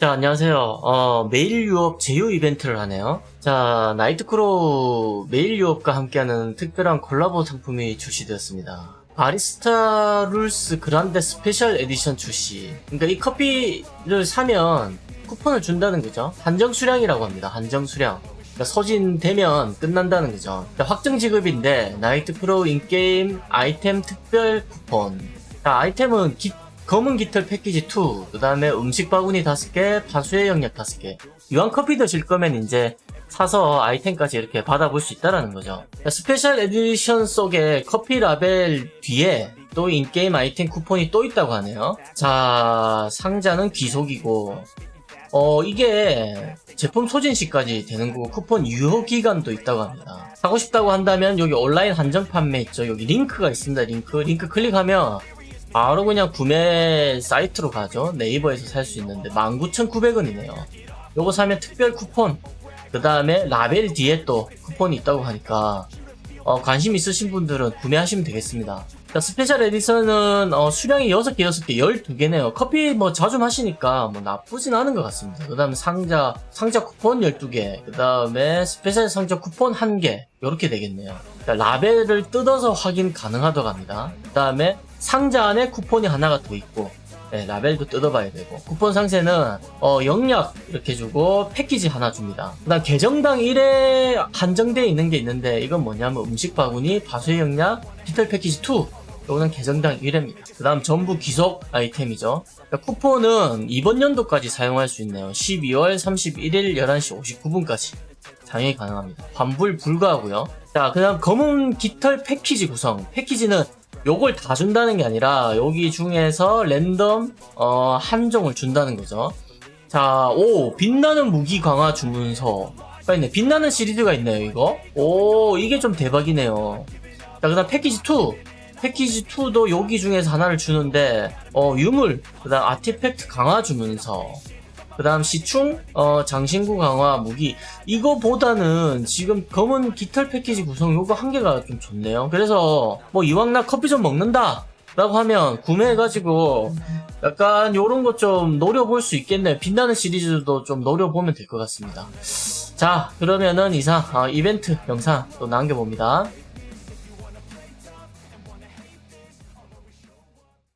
자, 안녕하세요. 어, 메일 유업 제휴 이벤트를 하네요. 자, 나이트크로우 메일 유업과 함께하는 특별한 콜라보 상품이 출시되었습니다. 바리스타 룰스 그란데 스페셜 에디션 출시. 그러니까 이 커피를 사면 쿠폰을 준다는 거죠. 한정 수량이라고 합니다. 한정 수량. 그러니까 소진되면 끝난다는 거죠. 그러니까 확정 지급인데 나이트크로우 인게임 아이템 특별 쿠폰. 자, 아이템은 기- 검은 깃털 패키지 2, 그 다음에 음식 바구니 5개, 파수의 영역 5개. 유한 커피 드실 거면 이제 사서 아이템까지 이렇게 받아볼 수 있다라는 거죠. 스페셜 에디션 속에 커피 라벨 뒤에 또 인게임 아이템 쿠폰이 또 있다고 하네요. 자, 상자는 귀속이고, 어, 이게 제품 소진 시까지 되는 거고 쿠폰 유효 기간도 있다고 합니다. 사고 싶다고 한다면 여기 온라인 한정 판매 있죠. 여기 링크가 있습니다. 링크. 링크 클릭하면 바로 그냥 구매 사이트로 가죠. 네이버에서 살 수 있는데 19,900원이네요. 요거 사면 특별 쿠폰, 그 다음에 라벨 뒤에 또 쿠폰이 있다고 하니까 어, 관심 있으신 분들은 구매하시면 되겠습니다. 자, 스페셜 에디션은 어, 수량이 6개, 6개, 12개네요. 커피 뭐 자주 마시니까 뭐 나쁘진 않은 것 같습니다. 그 다음에 상자, 상자 쿠폰 12개, 그 다음에 스페셜 상자 쿠폰 1개, 요렇게 되겠네요. 자, 라벨을 뜯어서 확인 가능하다고 합니다. 그 다음에 상자 안에 쿠폰이 하나가 더 있고, 네, 라벨도 뜯어봐야 되고 쿠폰 상세는 어, 영약 이렇게 주고 패키지 하나 줍니다. 그다음 계정당 1회 한정되어 있는 게 있는데 이건 뭐냐면 음식 바구니, 바수의 영약, 디테일 패키지 2 요거는 계정당 1회입니다. 그 다음 전부 기속 아이템이죠. 그러니까 쿠폰은 이번 연도까지 사용할 수 있네요. 12월 31일 11시 59분까지 사용이 가능합니다. 환불 불가하고요. 자, 그 다음 검은 깃털 패키지 구성. 패키지는 요걸 다 준다는 게 아니라 여기 중에서 랜덤 어, 한 종을 준다는 거죠. 자, 오 빛나는 무기 강화 주문서 가 있네. 빛나는 시리즈가 있네요. 이거. 오 이게 좀 대박이네요. 자, 그 다음 패키지 2. 패키지 2도 여기 중에서 하나를 주는데 어 유물, 그 다음 아티팩트 강화 주문서. 그 다음 시충, 어, 장신구 강화 무기. 이거보다는 지금 검은 깃털 패키지 구성 요거 한 개가 좀 좋네요. 그래서 뭐 이왕 나 커피 좀 먹는다! 라고 하면 구매해가지고 약간 요런 거좀 노려볼 수 있겠네요. 빛나는 시리즈도 좀 노려보면 될 것 같습니다. 자, 그러면은 이상 어, 이벤트 영상 또 남겨봅니다.